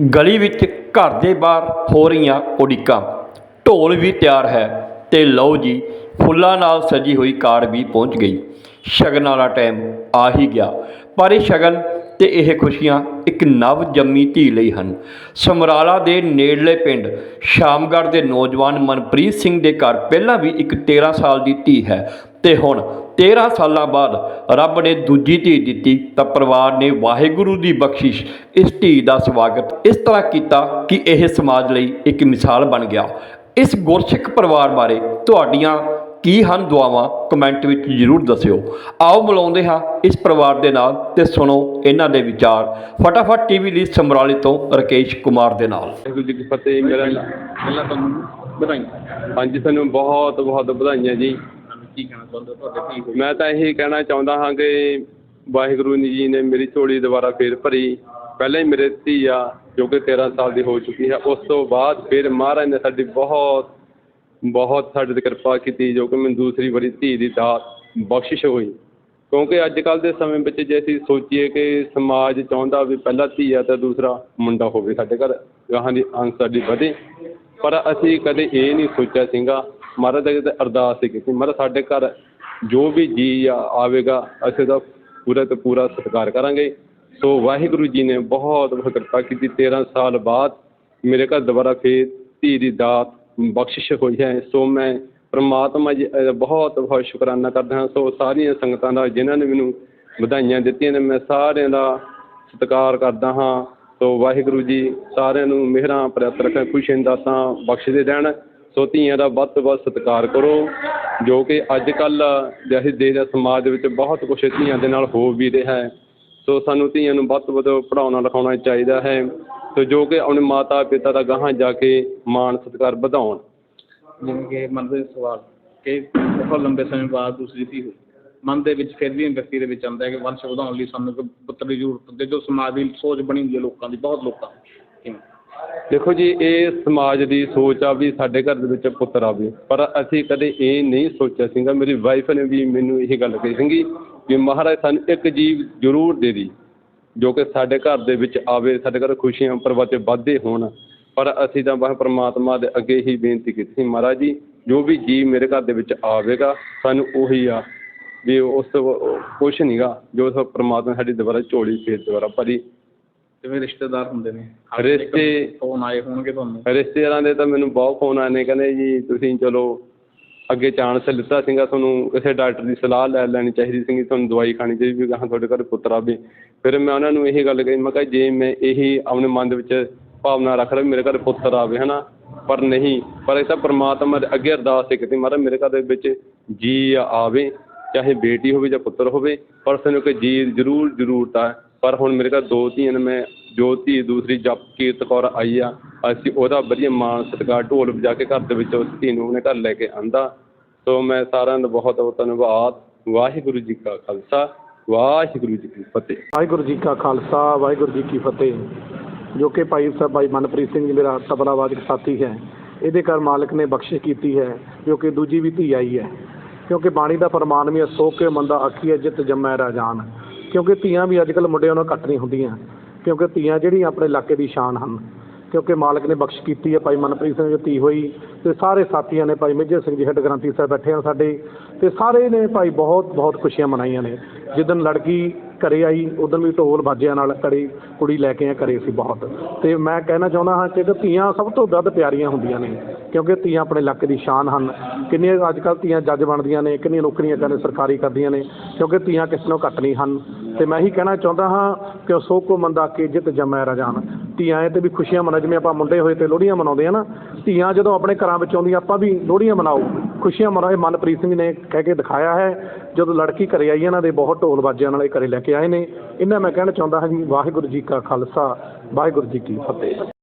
ਗਲੀ ਵਿੱਚ ਘਰ ਦੇ ਬਾਹਰ ਹੋ ਰਹੀਆਂ ਉਡੀਕਾਂ। ਢੋਲ ਵੀ ਤਿਆਰ ਹੈ ਤੇ ਲਓ ਜੀ, ਫੁੱਲਾਂ ਨਾਲ ਸਜੀ ਹੋਈ ਕਾਰ ਵੀ ਪਹੁੰਚ ਗਈ। ਸ਼ਗਨ ਵਾਲਾ ਟਾਈਮ ਆ ਹੀ ਗਿਆ। ਪਰ ਇਹ ਸ਼ਗਨ ਤੇ ਇਹ ਖੁਸ਼ੀਆਂ ਇੱਕ ਨਵ ਜੰਮੀ ਧੀ ਲਈ ਹਨ। ਸਮਰਾਲਾ ਦੇ ਨੇੜਲੇ ਪਿੰਡ ਸ਼ਾਮਗੜ੍ਹ ਦੇ ਨੌਜਵਾਨ ਮਨਪ੍ਰੀਤ ਸਿੰਘ ਦੇ ਘਰ ਪਹਿਲਾਂ ਵੀ ਇੱਕ 13 ਸਾਲ ਦੀ ਧੀ ਹੈ ਤੇ ਹੁਣ 13 ਸਾਲਾਂ ਬਾਅਦ ਰੱਬ ਨੇ ਦੂਜੀ ਧੀ ਦਿੱਤੀ, ਤਾਂ ਪਰਿਵਾਰ ਨੇ ਵਾਹਿਗੁਰੂ ਦੀ ਬਖਸ਼ਿਸ਼, ਇਸ ਧੀ ਦਾ ਸਵਾਗਤ ਇਸ ਤਰ੍ਹਾਂ ਕੀਤਾ ਕਿ ਇਹ ਸਮਾਜ ਲਈ ਇੱਕ ਮਿਸਾਲ ਬਣ ਗਿਆ। ਇਸ ਗੁਰਸਿੱਖ ਪਰਿਵਾਰ ਬਾਰੇ ਤੁਹਾਡੀਆਂ ਕੀ ਹਨ ਦੁਆਵਾਂ, ਕਮੈਂਟ ਵਿੱਚ ਜ਼ਰੂਰ ਦੱਸਿਓ। ਆਓ ਮਿਲਾਉਂਦੇ ਹਾਂ ਇਸ ਪਰਿਵਾਰ ਦੇ ਨਾਲ ਤੇ ਸੁਣੋ ਇਹਨਾਂ ਦੇ ਵਿਚਾਰ। ਫਟਾਫਟ ਟੀਵੀ ਲਈ ਸਮਰਾਲੇ ਤੋਂ ਰਕੇਸ਼ ਕੁਮਾਰ ਦੇ ਨਾਲ। ਵਾਹਿਗੁਰੂ ਜੀ ਕੀ ਫਤਿਹ, ਮੇਰਾ ਪਹਿਲਾਂ ਤੁਹਾਨੂੰ ਵਧਾਈਆਂ ਹਾਂਜੀ ਤੁਹਾਨੂੰ ਬਹੁਤ ਬਹੁਤ ਵਧਾਈਆਂ ਜੀ। ਕੀ ਕਹਿਣਾ ਚਾਹੁੰਦੇ ਹੋ? ਤੁਹਾਡੇ ਧੀ ਹੋਈ ਮੈਂ ਤਾਂ ਇਹੀ ਕਹਿਣਾ ਚਾਹੁੰਦਾ ਹਾਂ ਕਿ ਵਾਹਿਗੁਰੂ ਜੀ ਨੇ ਮੇਰੀ ਝੋਲੀ ਦੁਬਾਰਾ ਫੇਰ ਭਰੀ। ਪਹਿਲਾਂ ਹੀ ਮੇਰੇ ਧੀ ਆ, ਜੋ ਕਿ 13 ਸਾਲ ਦੀ ਹੋ ਚੁੱਕੀ ਹੈ। ਉਸ ਤੋਂ ਬਾਅਦ ਫਿਰ ਮਹਾਰਾਜ ਨੇ ਸਾਡੀ ਬਹੁਤ ਬਹੁਤ ਸਾਡੇ ਤੇ ਕਿਰਪਾ ਕੀਤੀ, ਜੋ ਕਿ ਮੈਨੂੰ ਦੂਸਰੀ ਵਾਰੀ ਧੀ ਦੀ ਦਾਤ ਬਖਸ਼ਿਸ਼ ਹੋਈ। ਕਿਉਂਕਿ ਅੱਜ ਕੱਲ੍ਹ ਦੇ ਸਮੇਂ ਵਿੱਚ ਜੇ ਅਸੀਂ ਸੋਚੀਏ ਕਿ ਸਮਾਜ ਚਾਹੁੰਦਾ ਵੀ ਪਹਿਲਾ ਧੀ ਆ ਤਾਂ ਦੂਸਰਾ ਮੁੰਡਾ ਹੋਵੇ ਸਾਡੇ ਘਰ, ਗਾਹਾਂ ਦੀ ਅੰਸ਼ ਸਾਡੀ ਵਧੇ। ਪਰ ਅਸੀਂ ਕਦੇ ਇਹ ਨਹੀਂ ਸੋਚਿਆ ਸੀਗਾ ਮਹਾਰਾਜ ਦੇ ਅੱਗੇ ਅਰਦਾਸ ਸੀ ਕੀਤੀ ਮਹਾਰਾਜ ਸਾਡੇ ਘਰ ਜੋ ਵੀ ਜੀ ਆ, ਆਵੇਗਾ, ਅਸੀਂ ਉਹਦਾ ਪੂਰਾ ਤੋਂ ਪੂਰਾ ਸਤਿਕਾਰ ਕਰਾਂਗੇ। ਸੋ ਵਾਹਿਗੁਰੂ ਜੀ ਨੇ ਬਹੁਤ ਬਹੁਤ ਕਿਰਪਾ ਕੀਤੀ। 13 ਸਾਲ ਬਾਅਦ ਮੇਰੇ ਘਰ ਦੁਬਾਰਾ ਫੇਰ ਧੀ ਦੀ ਦਾਤ ਬਖਸ਼ਿਸ਼ ਹੋਈ ਹੈ। ਸੋ ਮੈਂ ਪ੍ਰਮਾਤਮਾ ਜੀ ਦਾ ਬਹੁਤ ਬਹੁਤ ਸ਼ੁਕਰਾਨਾ ਕਰਦਾ ਹਾਂ। ਸੋ ਸਾਰੀਆਂ ਸੰਗਤਾਂ ਦਾ, ਜਿਨ੍ਹਾਂ ਨੇ ਮੈਨੂੰ ਵਧਾਈਆਂ ਦਿੱਤੀਆਂ ਨੇ, ਮੈਂ ਸਾਰਿਆਂ ਦਾ ਸਤਿਕਾਰ ਕਰਦਾ ਹਾਂ। ਸੋ ਵਾਹਿਗੁਰੂ ਜੀ, ਸਾਰਿਆਂ ਨੂੰ ਮਿਹਰਾਂ ਪ੍ਰਾਪਤ ਰੱਖਣ ਖੁਸ਼ੀਆਂ ਦਾਤਾਂ ਬਖਸ਼ਦੇ ਰਹਿਣ। ਸੋ ਧੀਆਂ ਦਾ ਵੱਧ ਤੋਂ ਵੱਧ ਸਤਿਕਾਰ ਕਰੋ, ਜੋ ਕਿ ਅੱਜ ਕੱਲ੍ਹ ਦੇ ਦੇਸ਼ ਦਾ ਸਮਾਜ ਦੇ ਵਿੱਚ ਬਹੁਤ ਕੁਛ ਧੀਆਂ ਦੇ ਨਾਲ ਹੋ ਵੀ ਰਿਹਾ ਹੈ। ਸੋ ਸਾਨੂੰ ਧੀਆਂ ਨੂੰ ਵੱਧ ਤੋਂ ਵੱਧ ਪੜ੍ਹਾਉਣਾ, ਲਿਖਾਉਣਾ ਚਾਹੀਦਾ ਹੈ। ਸੋ ਜੋ ਕਿ ਆਪਣੇ ਮਾਤਾ ਪਿਤਾ ਦਾ ਗਾਹਾਂ ਜਾ ਕੇ ਮਾਣ, ਸਤਿਕਾਰ ਵਧਾਉਣ। ਜਿਵੇਂ ਕਿ ਮਨ ਦੇ ਸਵਾਲ, ਕਿ ਬਹੁਤ ਲੰਬੇ ਸਮੇਂ ਬਾਅਦ ਦੂਸਰੀ ਧੀ ਹੋਈ। ਮਨ ਦੇ ਵਿੱਚ ਫਿਰ ਵੀ ਵਿਅਕਤੀ ਦੇ ਵਿੱਚ ਆਉਂਦਾ ਹੈ ਕਿ ਵੰਸ਼ ਵਧਾਉਣ ਲਈ ਸਾਨੂੰ ਇੱਕ ਪੁੱਤਰ ਦੀ ਜ਼ਰੂਰਤ ਹੁੰਦੀ ਹੈ, ਜੋ ਸਮਾਜ ਦੀ ਸੋਚ ਬਣੀ ਹੁੰਦੀ ਹੈ ਲੋਕਾਂ ਦੀ, ਬਹੁਤ ਲੋਕਾਂ ਦੀ। ਦੇਖੋ ਜੀ, ਇਹ ਸਮਾਜ ਦੀ ਸੋਚ ਆ ਵੀ ਸਾਡੇ ਘਰ ਦੇ ਵਿੱਚ ਪੁੱਤਰ ਆਵੇ। ਪਰ ਅਸੀਂ ਕਦੇ ਇਹ ਨਹੀਂ ਸੋਚਿਆ ਸੀਗਾ। ਮੇਰੀ ਵਾਈਫ ਨੇ ਵੀ ਮੈਨੂੰ ਇਹ ਗੱਲ ਕਹੀ ਸੀਗੀ ਕਿ ਮਹਾਰਾਜ ਸਾਨੂੰ ਇੱਕ ਜੀਵ ਜ਼ਰੂਰ ਦੇ ਦੀ, ਜੋ ਕਿ ਸਾਡੇ ਘਰ ਦੇ ਵਿੱਚ ਆਵੇ, ਸਾਡੇ ਘਰ ਖੁਸ਼ੀਆਂ ਪਰਵਤੇ ਵਾਧੇ ਹੋਣ। ਪਰ ਅਸੀਂ ਤਾਂ ਬਸ ਪ੍ਰਮਾਤਮਾ ਦੇ ਅੱਗੇ ਹੀ ਬੇਨਤੀ ਕੀਤੀ ਸੀ ਮਹਾਰਾਜ ਜੀ, ਜੋ ਵੀ ਜੀਵ ਮੇਰੇ ਘਰ ਦੇ ਵਿੱਚ ਆਵੇਗਾ, ਸਾਨੂੰ ਉਹੀ ਆ। ਵੀ ਉਸ ਤੋਂ ਕੁਛ ਨਹੀਂਗਾ ਜੋ ਸੋ ਪ੍ਰਮਾਤਮਾ ਸਾਡੀ ਦੁਬਾਰਾ ਝੋਲੀ ਫੇਰ ਦੁਬਾਰਾ ਭਰੀ। ਜਿਵੇਂ ਰਿਸ਼ਤੇਦਾਰ ਹੁੰਦੇ ਨੇ। ਰਿਸ਼ਤੇ- ਫੋਨ ਆਏ ਹੋਣਗੇ ਤੁਹਾਨੂੰ। ਰਿਸ਼ਤੇਦਾਰਾਂ ਦੇ ਤਾਂ ਮੈਨੂੰ ਬਹੁਤ ਫੋਨ ਆਏ ਨੇ ਕਹਿੰਦੇ ਜੀ ਤੁਸੀਂ ਚਲੋ ਅੱਗੇ ਚਾਂਸ ਲਿੱਤਾ ਸੀਗਾ ਤੁਹਾਨੂੰ ਕਿਸੇ ਡਾਕਟਰ ਦੀ ਸਲਾਹ ਲੈ ਲੈਣੀ ਚਾਹੀਦੀ ਸੀਗੀ ਤੁਹਾਨੂੰ ਦਵਾਈ ਖਾਣੀ ਚਾਹੀਦੀ ਵੀ ਗਾਹਾਂ ਤੁਹਾਡੇ ਘਰ ਪੁੱਤਰ ਆਵੇ ਫਿਰ ਮੈਂ ਉਹਨਾਂ ਨੂੰ ਇਹੀ ਗੱਲ ਕਹੀ ਮੈਂ ਕਿਹਾ ਜੇ ਮੈਂ ਇਹੀ ਆਪਣੇ ਮਨ ਦੇ ਵਿੱਚ ਭਾਵਨਾ ਰੱਖ ਰਿਹਾ ਮੇਰੇ ਘਰ ਪੁੱਤਰ ਆਵੇ ਹਨਾ? ਪਰ ਨਹੀਂ ਪਰ ਇਹ ਤਾਂ ਪ੍ਰਮਾਤਮਾ ਦੇ ਅੱਗੇ ਅਰਦਾਸ ਹੀ ਕੀਤੀ ਮਹਾਰਾਜ ਮੇਰੇ ਘਰ ਦੇ ਵਿੱਚ ਜੀ ਆਵੇ ਚਾਹੇ ਬੇਟੀ ਹੋਵੇ ਜਾਂ ਪੁੱਤਰ ਹੋਵੇ ਪਰ ਸਾਨੂੰ ਕਿ ਜੀ ਜ਼ਰੂਰ ਜ਼ਰੂਰਤ ਆ। ਪਰ ਹੁਣ ਮੇਰੇ ਘਰ ਦੋ ਧੀਆਂ ਨੇ, ਮੈਂ ਜੋ ਧੀ ਦੂਸਰੀ ਜਪ ਕੀਰਤ ਕੌਰ ਆਈ ਆ। ਅਸੀਂ ਉਹਦਾ ਵਧੀਆ ਮਾਣ, ਸਤਿਕਾਰ, ਢੋਲ ਵਜਾ ਕੇ ਘਰ ਦੇ ਵਿੱਚ ਉਸ ਧੀ ਨੂੰ ਆਪਣੇ ਘਰ ਲੈ ਕੇ ਆਂਦਾ। ਸੋ ਮੈਂ ਸਾਰਿਆਂ ਦਾ ਬਹੁਤ ਬਹੁਤ ਧੰਨਵਾਦ। ਵਾਹਿਗੁਰੂ ਜੀ ਕਾ ਖਾਲਸਾ, ਵਾਹਿਗੁਰੂ ਜੀ ਕੀ ਫਤਿਹ। ਵਾਹਿਗੁਰੂ ਜੀ ਕਾ ਖਾਲਸਾ, ਵਾਹਿਗੁਰੂ ਜੀ ਕੀ ਫਤਿਹ। ਜੋ ਕਿ ਭਾਈ ਸਾਹਿਬ, ਭਾਈ ਮਨਪ੍ਰੀਤ ਸਿੰਘ ਜੀ ਮੇਰਾ ਤਬਲਾਵਾਦਕ ਸਾਥੀ ਹੈ। ਇਹਦੇ ਘਰ ਮਾਲਕ ਨੇ ਬਖਸ਼ਿਸ਼ ਕੀਤੀ ਹੈ, ਜੋ ਕਿ ਦੂਜੀ ਵੀ ਧੀ ਆਈ ਹੈ। ਕਿਉਂਕਿ ਬਾਣੀ ਦਾ ਫਰਮਾਨ ਵੀ ਹੈ ਕੇ ਮੰਦਾ ਆਖੀਏ ਜਿਤ ਜੰਮੈ ਰਾਜਾਨ। ਕਿਉਂਕਿ ਧੀਆਂ ਵੀ ਅੱਜ ਕੱਲ੍ਹ ਮੁੰਡਿਆਂ ਨਾਲੋਂ ਘੱਟ ਨਹੀਂ ਹੁੰਦੀਆਂ, ਕਿਉਂਕਿ ਧੀਆਂ ਜਿਹੜੀਆਂ ਆਪਣੇ ਇਲਾਕੇ ਦੀ ਸ਼ਾਨ ਹਨ, ਕਿਉਂਕਿ ਮਾਲਕ ਨੇ ਬਖਸ਼ ਕੀਤੀ ਹੈ ਭਾਈ ਮਨਪ੍ਰੀਤ ਸਿੰਘ ਜੀ ਧੀ ਹੋਈ, ਤੇ ਸਾਰੇ ਸਾਥੀਆਂ ਨੇ ਭਾਈ ਮੇਜਰ ਸਿੰਘ ਜੀ ਹੈੱਡ ਗ੍ਰੰਥੀ ਸਾਹਿਬ ਬੈਠੇ ਹਨ ਸਾਡੇ, ਤੇ ਸਾਰੇ ਨੇ ਭਾਈ ਬਹੁਤ ਬਹੁਤ ਖੁਸ਼ੀਆਂ ਮਨਾਈਆਂ ਨੇ, ਜਿੱਦਣ ਲੜਕੀ ਘਰੇ ਆਈ ਉਦੋਂ ਵੀ ਢੋਲ ਬਾਜਿਆਂ ਨਾਲ ਘਰੇ ਕੁੜੀ ਲੈ ਕੇ ਆ ਘਰੇ ਸੀ ਬਹੁਤ। ਤੇ ਮੈਂ ਕਹਿਣਾ ਚਾਹੁੰਦਾ ਹਾਂ ਕਿ ਧੀਆਂ ਸਭ ਤੋਂ ਵੱਧ ਪਿਆਰੀਆਂ ਹੁੰਦੀਆਂ ਨੇ, ਕਿਉਂਕਿ ਧੀਆਂ ਆਪਣੇ ਇਲਾਕੇ ਦੀ ਸ਼ਾਨ ਹਨ। ਕਿੰਨੀਆਂ ਅੱਜ ਕੱਲ੍ਹ ਧੀਆਂ ਜੱਜ ਬਣਦੀਆਂ ਨੇ, ਕਿੰਨੀਆਂ ਨੌਕਰੀਆਂ ਕਰਨ ਸਰਕਾਰੀ ਕਰਦੀਆਂ ਨੇ, ਕਿਉਂਕਿ ਧੀਆਂ ਕਿਸੇ ਨੂੰ ਘੱਟ ਨਹੀਂ ਹਨ। ਤੇ ਮੈਂ ਇਹੀ ਕਹਿਣਾ ਚਾਹੁੰਦਾ ਹਾਂ ਕਿ ਸੋ ਕੋ ਮੰਦਾ ਕੇ ਜਿਤ ਜਮੈ ਰਜਾਨ। ਧੀਆਂ ਇਹ ਤੇ ਵੀ ਖੁਸ਼ੀਆਂ ਮਨਾ ਜਿਵੇਂ ਆਪਾਂ ਮੁੰਡੇ ਹੋਏ ਤੇ ਲੋਹੜੀਆਂ ਮਨਾਉਂਦੇ ਆ ਨਾ, ਧੀਆਂ ਜਦੋਂ ਆਪਣੇ ਘਰਾਂ ਵਿੱਚ ਆਉਂਦੀਆਂ, ਆਪਾਂ ਵੀ ਲੋਹੜੀਆਂ ਮਨਾਓ। ਖੁਸ਼ੀਆਂ ਮਨਾਓ, ਇਹ ਮਨਪ੍ਰੀਤ ਸਿੰਘ ਨੇ ਕਹਿ ਕੇ ਦਿਖਾਇਆ ਹੈ, ਜਦੋਂ ਲੜਕੀ ਘਰੇ ਆਈ, ਇਹਨਾਂ ਦੇ ਬਹੁਤ ਢੋਲ ਬਾਜਿਆਂ ਨਾਲ ਇਹ ਘਰੇ ਲੈ ਕੇ ਆਏ ਨੇ। ਇਹਨਾਂ ਮੈਂ ਕਹਿਣਾ ਚਾਹੁੰਦਾ ਹਾਂ ਜੀ, ਵਾਹਿਗੁਰੂ ਜੀ ਕਾ ਖਾਲਸਾ, ਵਾਹਿਗੁਰੂ ਜੀ ਕੀ ਫਤਿਹ।